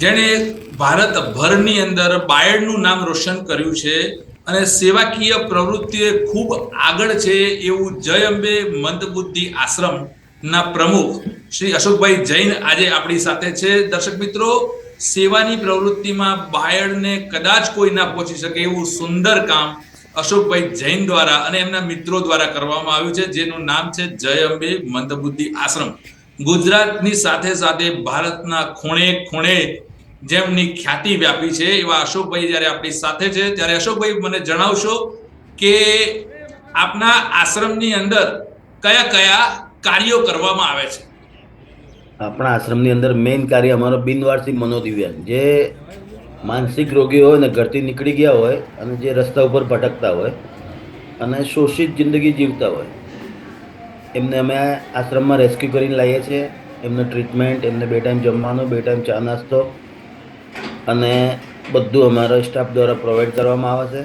જેણે ભારતભરની અંદર બાયડનું નામ રોશન કર્યું છે અને સેવાકીય પ્રવૃત્તિએ ખૂબ આગળ છે એવું જય અંબે મંદબુદ્ધિ આશ્રમના પ્રમુખ શ્રી અશોકભાઈ જૈન આજે આપણી સાથે છે. દર્શક મિત્રો, સેવાની પ્રવૃત્તિમાં બાયડને કદાચ કોઈ ના પહોંચી શકે એવું સુંદર કામ અશોકભાઈ જૈન દ્વારા અને એમના મિત્રો દ્વારા કરવામાં આવ્યું છે, જેનું નામ છે જય અંબે મંદબુદ્ધિ આશ્રમ. ગુજરાતની સાથે સાથે ભારતના ખૂણે ખૂણે જેમની ખ્યાતિ વ્યાપી છે, એવા અશોકભાઈ જ્યારે આપણી સાથે છે, ત્યારે અશોકભાઈ મને જણાવશો કે આપના આશ્રમની અંદર કયા કયા કાર્યો કરવામાં આવે છે? આપણા આશ્રમની અંદર મેઇન કાર્ય અમારો બિનવારસી મનોદિવ્યાંગ જે માનસિક રોગી હોય ને ઘરથી નીકળી ગયા હોય અને જે રસ્તા ઉપર ભટકતા હોય અને શોષિત જિંદગી જીવતા હોય એમને અમે આશ્રમમાં રેસ્ક્યુ કરીને લાવીએ છીએ. એમને ટ્રીટમેન્ટ એમને બે ટાઈમ જમવાનું બે ટાઈમ ચા નાસ્તો અને બધું અમારા સ્ટાફ દ્વારા પ્રોવાઈડ કરવામાં આવે છે.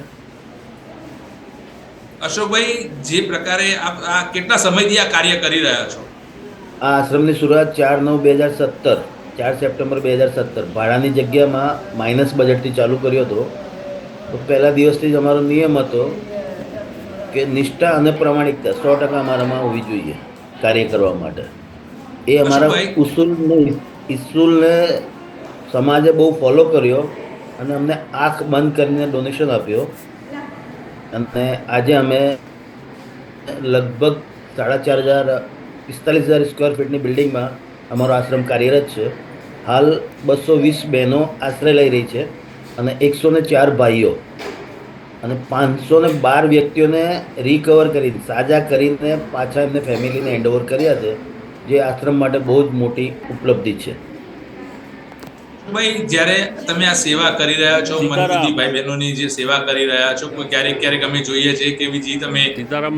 અશોકભાઈ જે પ્રકારે આપ આ કેટલા સમયથી આ કાર્ય કરી રહ્યા છો? આ આશ્રમની શરૂઆત ચાર નવ બે હજાર સત્તર ચાર સપ્ટેમ્બર બે હજાર સત્તર. ભાડાની જગ્યામાં માઇનસ બજેટથી ચાલુ કર્યો હતો. તો પહેલા દિવસથી જ અમારો નિયમ હતો કે નિષ્ઠા અને પ્રમાણિકતા સો ટકા અમારામાં હોવી જોઈએ કાર્ય કરવા માટે. એ અમારા. ઉસૂલને ઇસ્સૂલને સમાજે બહુ ફોલો કર્યો અને અમને આંખ બંધ કરીને ડોનેશન આપ્યો. અને આજે અમે લગભગ સાડા ચાર હજાર પિસ્તાલીસ હજાર સ્ક્વેર ફીટની બિલ્ડિંગમાં અમારો આશ્રમ કાર્યરત છે. હાલ બસો વીસ બહેનો આશ્રય લઈ રહી છે અને એકસો ને ચાર ભાઈઓ અને પાંચસો ને બાર વ્યક્તિઓને રિકવર કરી સાજા કરીને પાછા એમને ફેમિલીને હેન્ડઓવર કર્યા છે જે આશ્રમ માટે બહુ જ મોટી ઉપલબ્ધિ છે. ભાઈ જ્યારે તમે આ સેવા કરી રહ્યા છો મનબુદ્ધિ ભાઈ. બહેનોની જે સેવા કરી રહ્યા છો કોઈ ક્યારેક ક્યારેક અમે જોઈએ છીએ કે બીજી તમે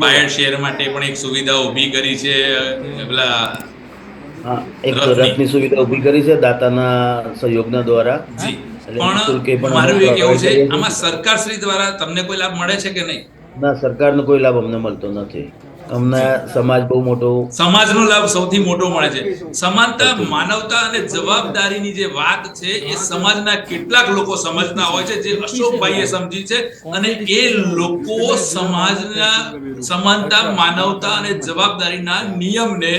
બાયડ શહેર માટે પણ એક સુવિધા ઊભી કરી છે પેલા હા એક રથની. સુવિધા ઊભી કરી છે દાતાના સહયોગના દ્વારા. જી. પણ મારું એક એવું છે. આમાં સરકાર શ્રી દ્વારા તમને કોઈ લાભ મળે છે કે નહીં? ના સરકારનો કોઈ લાભ અમને મળતો નથી. અમને સમાજ બહુ મોટો સમાજનો લાભ સૌથી મોટો મળે છે. સમાનતા માનવતા અને જવાબદારીની જે વાત છે એ સમાજના કેટલાક લોકો સમજતા હોય છે જે અશોકભાઈએ સમજી છે અને એ લોકો સમાજના સમાનતા માનવતા અને જવાબદારીના નિયમને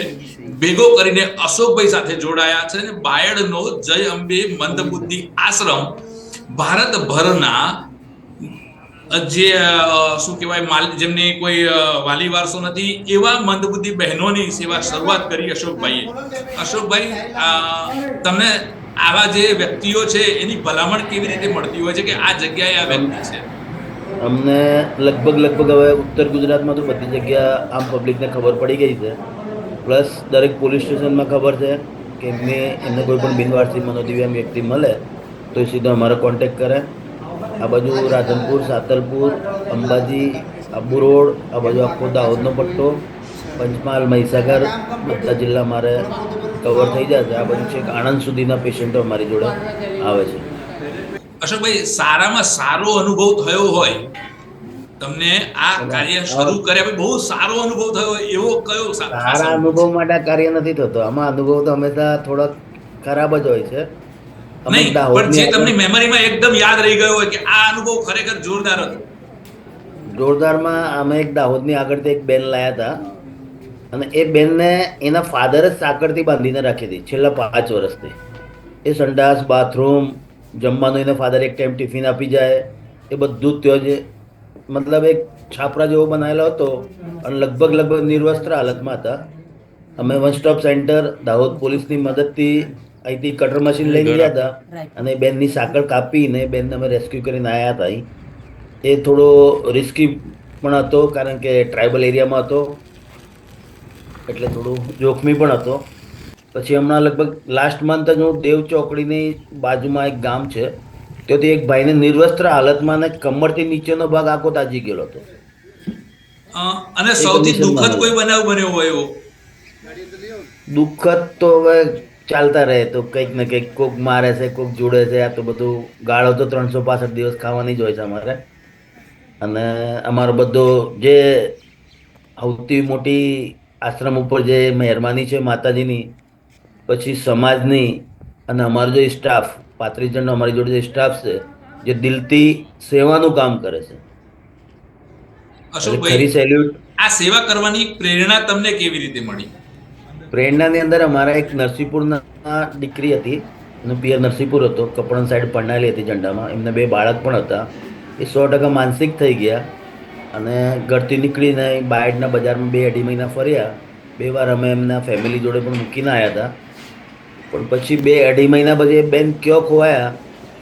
ભેગો કરીને અશોકભાઈ સાથે જોડાયા છે અને બાયડનો જય અંબે મંદબુદ્ધિ આશ્રમ ભારતભરના જે શું કહેવાય, માલ, જેમને કોઈ વાલી વારસો નથી, એવા મંદબુદ્ધિ બહેનોની સેવા શરૂઆત કરી અશોકભાઈએ. અશોકભાઈ તમને આવા જે વ્યક્તિઓ છે, એની ભલામણ કેવી રીતે મળતી હોય છે કે આ જગ્યાએ આ વ્યક્તિ છે? અમને લગભગ લગભગ હવે ઉત્તર ગુજરાતમાં તો બધી જગ્યા આમ પબ્લિકને ખબર પડી ગઈ છે. પ્લસ દરેક પોલીસ સ્ટેશનમાં ખબર છે કે એમને એમને કોઈ પણ બિનવારસી મનોદિવ્યાંગ વ્યક્તિ મળે તો એ સીધો અમારો કોન્ટેક્ટ કરે. આ બાજુ રાધનપુર, સાતલપુર, અંબાજી, આબુ રોડ, આ બાજુ આખો દાહોદનો પટ્ટો, પંચમહાલ, મહીસાગર, બધા જિલ્લા મારે કવર થઈ જાય છે. આ બાજુ છેક આણંદ સુધીના પેશન્ટો અમારી જોડે આવે છે. અશોકભાઈ, સારામાં સારો અનુભવ થયો હોય તમને આ કાર્ય શરૂ કર્યા બહુ સારો અનુભવ થયો. એવો કયો સારા અનુભવ? માટે કાર્ય નથી થતો. આમાં અનુભવ તો હંમેશા થોડોક ખરાબ જ હોય છે. નહીં પણ જે તમને મેમરીમાં એકદમ યાદ રહી ગયો હોય કે આ અનુભવ ખરેખર જોરદાર હતો. જોરદારમાં અમે એક દાહોદની આગળથી એક બેન લાયા હતા. અને એ બેનને એના ફાધર જ સાંકળથી બાંધીને રાખી હતી છેલ્લા પાંચ વર્ષથી. એ સંડાસ બાથરૂમ જમવાનું એના ફાધર એક ટાઈમ ટિફિન આપી જાય. એ બધું જ ત્યાં જ મતલબ એક છાપરા જેવો બનાવેલો હતો અને લગભગ લગભગ નિર્વસ્ત્ર હાલતમાં હતા. અમે વન સ્ટોપ સેન્ટર દાહોદ પોલીસની મદદથી અહીંથી કટર મશીન લઈને ગયા હતા અને બેનની સાંકળ કાપીને બેનને અમે રેસ્ક્યુ કરીને આવ્યા હતા અહીં. એ થોડો રિસ્કી પણ હતો કારણ કે ટ્રાઇબલ એરિયામાં હતો. એટલે થોડું જોખમી પણ હતો. પછી હમણાં લગભગ લાસ્ટ મંથ જ હું દેવ ચોકડીની બાજુમાં એક ગામ છે. ત્યાંથી એક ભાઈને નિર્વસ્ત્ર હાલતમાં ને કમરથી નીચેનો ભાગ આખો તાજી ગયેલો હતો. અને સૌથી દુઃખદ કોઈ બનાવ બન્યો હોય એવો? દુઃખદ તો હવે ચાલતા રહે તો કંઈક ને કંઈક કોક મારે છે કોક જોડે છે આ તો બધું ગાળો તો ત્રણસો પાસઠ દિવસ ખાવાની જ હોય છે અમારે. અને અમારો બધો જે સૌથી મોટી આશ્રમ ઉપર જે મહેરબાની છે માતાજીની પછી સમાજની અને અમારો જે સ્ટાફ પાંત્રીસ જણનો અમારી જોડે જે સ્ટાફ છે જે દિલથી સેવાનું કામ કરે છે. ખરી સેલ્યુટ આ સેવા કરવાની પ્રેરણા તમને કેવી રીતે મળી? પ્રેરણાની અંદર અમારા એક નરસિંહપુરના દીકરી હતી એનો પિયર નરસિંહપુર હતો કપડણ સાઈડ પરણાયેલી હતી ઝંડામાં. એમને બે બાળક પણ હતા. એ સો ટકા માનસિક થઈ ગયા અને ઘરથી નીકળીને બાયડના બજારમાં બે અઢી મહિના ફર્યા. બે વાર અમે એમના ફેમિલી જોડે પણ મૂકીને આવ્યા હતા. પણ પછી બે અઢી મહિના પછી એ બેન કયો ખોવાયા?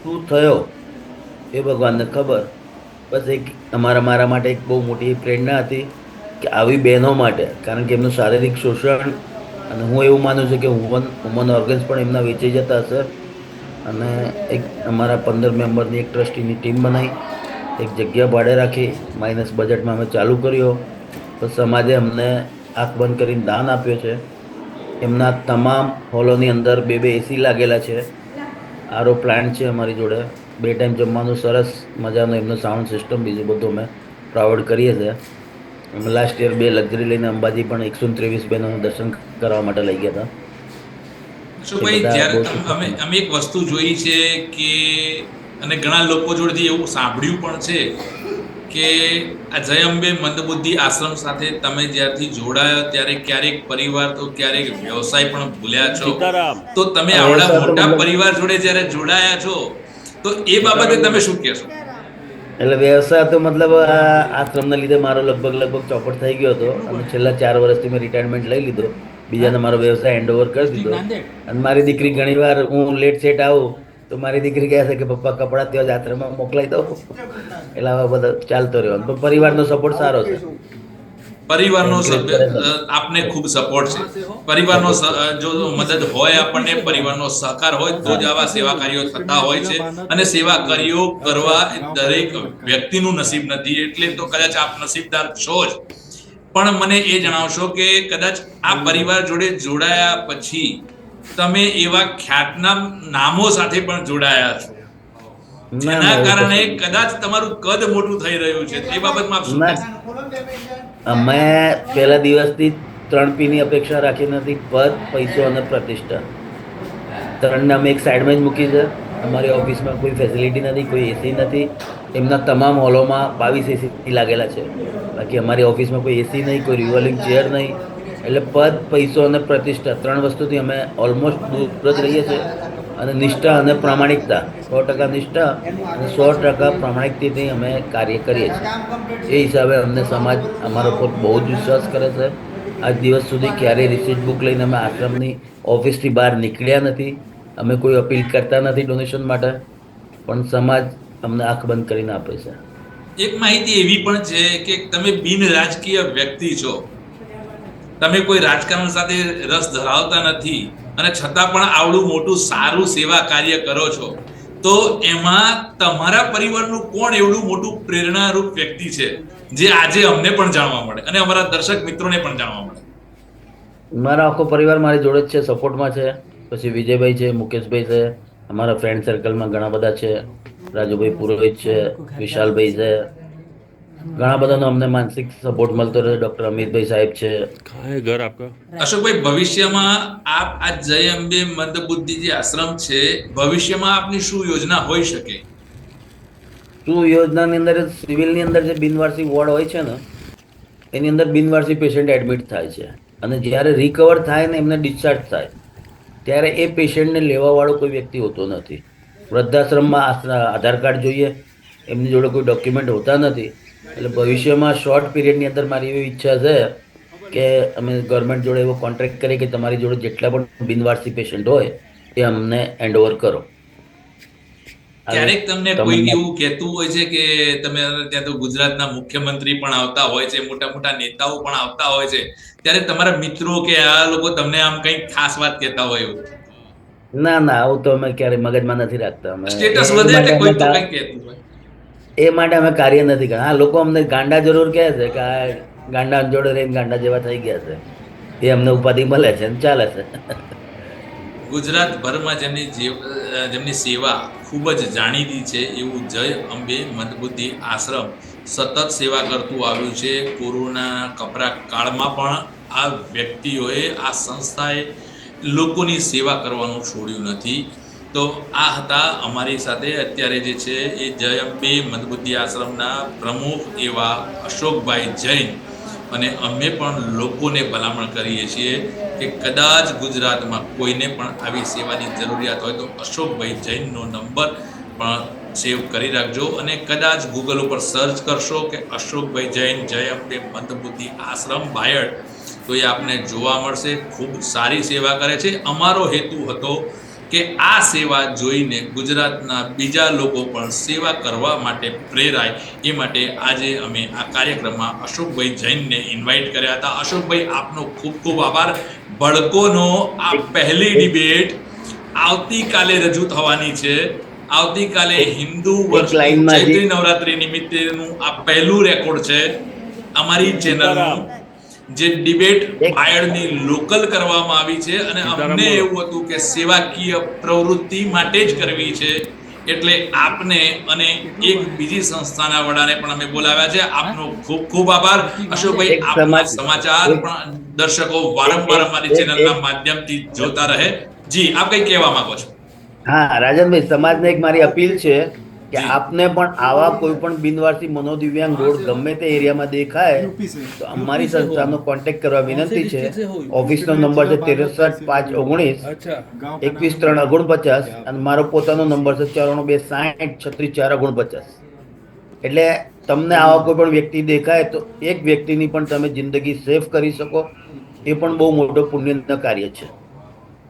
શું થયો? એ ભગવાનને ખબર. બસ એક અમારા મારા માટે એક બહુ મોટી પ્રેરણા હતી કે આવી બહેનો માટે, કારણ કે એમનું શારીરિક શોષણ અને હું એવું માનું છું કે વુમન વુમન ઓર્ગન્સ પણ એમના વેચી જતા હશે. અને એક અમારા પંદર મેમ્બરની એક ટ્રસ્ટીની ટીમ બનાવી એક જગ્યા ભાડે રાખી માઇનસ બજેટમાં અમે ચાલુ કર્યો. તો સમાજે અમને આંખ બંધ કરીને દાન આપ્યો છે. એમના તમામ હોલોની અંદર બે બે એસી લાગેલા છે. આરો પ્લાન્ટ છે અમારી જોડે. બે ટાઈમ જમવાનું સરસ મજાનો એમનો સાઉન્ડ સિસ્ટમ બીજું બધું અમે પ્રોવાઈડ કરીએ છીએ. અમે લાસ્ટ યર બે લક્ઝરી લઈને અંબાજી પણ એકસો ત્રેવીસ બહેનોનું દર્શન કરવા માટે લઈ ગયા હતા. અમે અમે એક વસ્તુ જોઈ છે કે અને ઘણા લોકો જોડેથી એવું સાંભળ્યું પણ છે કે આ જય અંબે મંદબુદ્ધિ આશ્રમ સાથે તમે જ્યારથી જોડાયા ત્યારે ક્યારેક પરિવાર તો ક્યારેક વ્યવસાય પણ ભૂલ્યા છો. તો તમે આવડા મોટા પરિવાર જોડે જ્યારે જોડાયા છો તો એ બાબતે તમે શું કહેશો? એટલે વ્યવસાય તો મતલબ આ આશ્રમના લીધે મારો લગભગ લગભગ ચોપટ થઈ ગયો હતો. અને છેલ્લા ચાર વર્ષથી મેં રિટાયરમેન્ટ લઈ લીધો. બીજાને મારો વ્યવસાય હેન્ડ ઓવર કરી દીધો. અને મારી દીકરી ઘણીવાર હું લેટ સેટ આવું તો મારી દીકરી કહે છે કે પપ્પા કપડાં ત્યાં જ મોકલાઈ દો એટલે આવા બધા ચાલતો રહ્યો. પણ પરિવારનો સપોર્ટ સારો છે. પરિવારનો આપને ખૂબ સપોર્ટ છે. પરિવારનો જો મદદ હોય આપણને પરિવારનો સહકાર હોય તો જ આવા સેવા કાર્યો થતા હોય છે. અને સેવા કાર્યો કરવા દરેક વ્યક્તિનું નસીબ નથી એટલે તો કદાચ આપ નસીબદાર છો જ. પણ મને એ જણાવશો કે કદાચ આ પરિવાર જોડે જોડાયા પછી તમે એવા ખ્યાતનામ નામો સાથે પણ જોડાયા છો. જેના કારણે કદાચ તમારું કદ મોટું થઈ રહ્યું છે. તે બાબતમાં. અમે પહેલા દિવસથી ત્રણ પીની અપેક્ષા રાખી નથી. પદ પૈસો અને પ્રતિષ્ઠા. ત્રણને અમે એક સાઈડમાં જ મૂકી છે. અમારી ઓફિસમાં કોઈ ફેસિલિટી નથી કોઈ એસી નથી. એમના તમામ હોલોમાં બાવીસ એસી લાગેલા છે. બાકી અમારી ઓફિસમાં કોઈ એસી નહીં કોઈ રિવોલ્વિંગ ચેર નહીં. એટલે પદ, પૈસો અને પ્રતિષ્ઠા ત્રણ વસ્તુથી અમે ઓલમોસ્ટ દૂર રહીએ છીએ. અને નિષ્ઠા અને પ્રામાણિકતા, સો ટકા નિષ્ઠા અને સો ટકા પ્રામાણિકતાથી અમે કાર્ય કરીએ છીએ. એ હિસાબે અમને સમાજ અમારો પર બહુ જ વિશ્વાસ કરે છે. આજ દિવસ સુધી ક્યારેય રિસીટ બુક લઈને અમે આશ્રમની ઓફિસથી બહાર નીકળ્યા નથી. અમે કોઈ અપીલ કરતા નથી ડોનેશન માટે. પણ સમાજ અમને આંખ બંધ કરીને આપે છે. એક માહિતી એવી પણ છે કે તમે બિન રાજકીય વ્યક્તિ છો. તમે કોઈ રાજકારણ સાથે રસ ધરાવતા નથી અને છતાં પણ આવડું મોટું સારું સેવા કાર્ય કરો છો, તો એમાં તમારા પરિવારનું કોણ એવડું મોટું પ્રેરણારૂપ વ્યક્તિ છે, જે આજે અમને પણ જાણવા મળે અને અમારા દર્શક મિત્રોને પણ જાણવા મળે? મારા આખો પરિવાર મારી જોડે જ છે, સપોર્ટમાં છે, પછી વિજયભાઈ છે, મુકેશભાઈ છે, અમારા ફ્રેન્ડ સર્કલમાં ઘણા બધા છે, રાજુભાઈ પુરોહિત છે, વિશાલભાઈ છે ઘણા બધાનો અમને માનસિક સપોર્ટ મળતો રહે ડોક્ટર અમિતભાઈ સાહેબ છે. કાય ઘર આપકા? અશોકભાઈ ભવિષ્યમાં આપ આ જય અંબે મંદબુદ્ધિ જે આશ્રમ છે ભવિષ્યમાં આપની શું યોજના હોઈ શકે? શું યોજનાની અંદર સિવિલની અંદર જે બિનવારસી વોર્ડ હોય છે ને એની અંદર બિનવારસી પેશન્ટ એડમિટ થાય છે. અને જ્યારે રિકવર થાય ને એમને ડિસ્ચાર્જ થાય ત્યારે એ પેશન્ટને લેવાવાળો કોઈ વ્યક્તિ હોતો નથી. વૃદ્ધાશ્રમમાં આધાર કાર્ડ જોઈએ એમની જોડે કોઈ ડોક્યુમેન્ટ હોતા નથી. એટલે ભવિષ્યમાં શોર્ટ પીરિયડની અંદર મારી એવી ઈચ્છા છે કે અમે ગવર્મેન્ટ જોડે એવો કોન્ટ્રાક્ટ કરીએ કે તમારી જોડે જેટલા પણ બિનવારસી પેશન્ટ હોય એ અમને હેન્ડ ઓવર કરો. ક્યારેક તમને કોઈ એવું કહેતું હોય છે કે તમે ત્યાં તો ગુજરાતના મુખ્યમંત્રી પણ આવતા હોય છે મોટા મોટા નેતાઓ પણ આવતા હોય છે ત્યારે તમારા મિત્રો કે આ લોકો તમને આમ કંઈક ખાસ વાત કહેતા હોય એવું? ના ના આવું તો અમે ક્યારે મગજમાં નથી રાખતા. અમે સ્ટેટસ વધે એટલે કોઈ તો કંઈક કહેતું હોય? એ માટે અમે કાર્ય નથી કરતા. હા લોકો અમને ગાંડા જરૂર કહે છે કે આ ગાંડા જોડે રહીને ગાંડા જેવા થઈ ગયા છે. એ અમને ઉપાધિ મળે છે ચાલે છે. ગુજરાતભરમાં જેમની જીવ જેમની સેવા ખૂબ જ જાણીતી છે એવું જય અંબે મંદબુદ્ધિ આશ્રમ સતત સેવા કરતું આવ્યું છે. કોરોના કપરા કાળમાં પણ આ વ્યક્તિઓએ, આ સંસ્થાએ લોકોની સેવા કરવાનું છોડ્યું નથી. તો આ હતા અમારી સાથે. અત્યારે જે છે એ જયંબે મંદબુદ્ધિ આશ્રમના પ્રમુખ એવા અશોકભાઈ જૈન. અને અમે પણ લોકોને ભલામણ કરીએ છીએ કે કદાચ ગુજરાતમાં કોઈને પણ આવી સેવાની જરૂરિયાત હોય તો અશોકભાઈ જૈનનો નંબર પણ સેવ કરી રાખજો. અને કદાચ ગૂગલ ઉપર સર્ચ કરશો કે અશોકભાઈ જૈન જય અંબે મંદબુદ્ધિ આશ્રમ બાયડ, તો એ આપને જોવા મળશે. ખૂબ સારી સેવા કરે છે. અમારો હેતુ હતો કે આ સેવા જોઈને ગુજરાતના બીજા લોકો પણ સેવા કરવા માટે પ્રેરાય. એ માટે આજે અમે આ કાર્યક્રમમાં અશોકભાઈ જૈનને ઇન્વાઇટ કર્યા હતા. અશોકભાઈ આપનો ખૂબ ખૂબ આભાર. બળકોનો આ પહેલી ડિબેટ આવતીકાલે રજૂ થવાની છે. આવતીકાલે હિન્દુ વર્ષ ચૈત્રી નવરાત્રી નિમિત્તેનું આ પહેલું રેકોર્ડ છે અમારી ચેનલનું જે ડિબેટ બાયડની લોકલ કરવામાં આવી છે અને અમને એવું હતું કે સેવાકીય પ્રવૃત્તિ માટે જ કરવી છે. એટલે આપને અને એક બીજી સંસ્થાના વડાને પણ અમે બોલાવ્યા છે. આપનો ખૂબ ખૂબ આભાર. અશોકભાઈ આપના સમાચાર પણ દર્શકો વારંવાર અમારી ચેનલના માધ્યમથી જોતા રહે. જી આપ કઈ કહેવા માંગો છો? હા રાજનભાઈ સમાજને એક મારી અપીલ છે કે આપને પણ આવા કોઈ પણ બિનવારસી મનોદિવ્યાંગ રોડ ગમે તે એરિયામાં દેખાય તો અમારી સંસ્થાનો કોન્ટેક્ટ કરવા વિનંતી છે. ઓફિસનો નંબર છે ત્રેસઠ પાંચ ઓગણીસ એકવીસ ત્રણ ઓગણપચાસ અને મારો પોતાનો નંબર છે ચોરાણું બે સાઠ છત્રીસ ચાર ઓગણપચાસ એટલે તમને આવા કોઈ પણ વ્યક્તિ દેખાય તો એક વ્યક્તિની પણ તમે જિંદગી સેફ કરી શકો. એ પણ બહુ મોટો પુણ્યનું કાર્ય છે.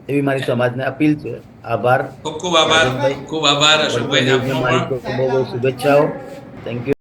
એવી મારી સમાજને અપીલ છે. આભાર. ખૂબ ખૂબ આભાર. ખૂબ આભાર. અશોકભાઈ આપનો બહુ બહુ શુભેચ્છાઓ. Thank you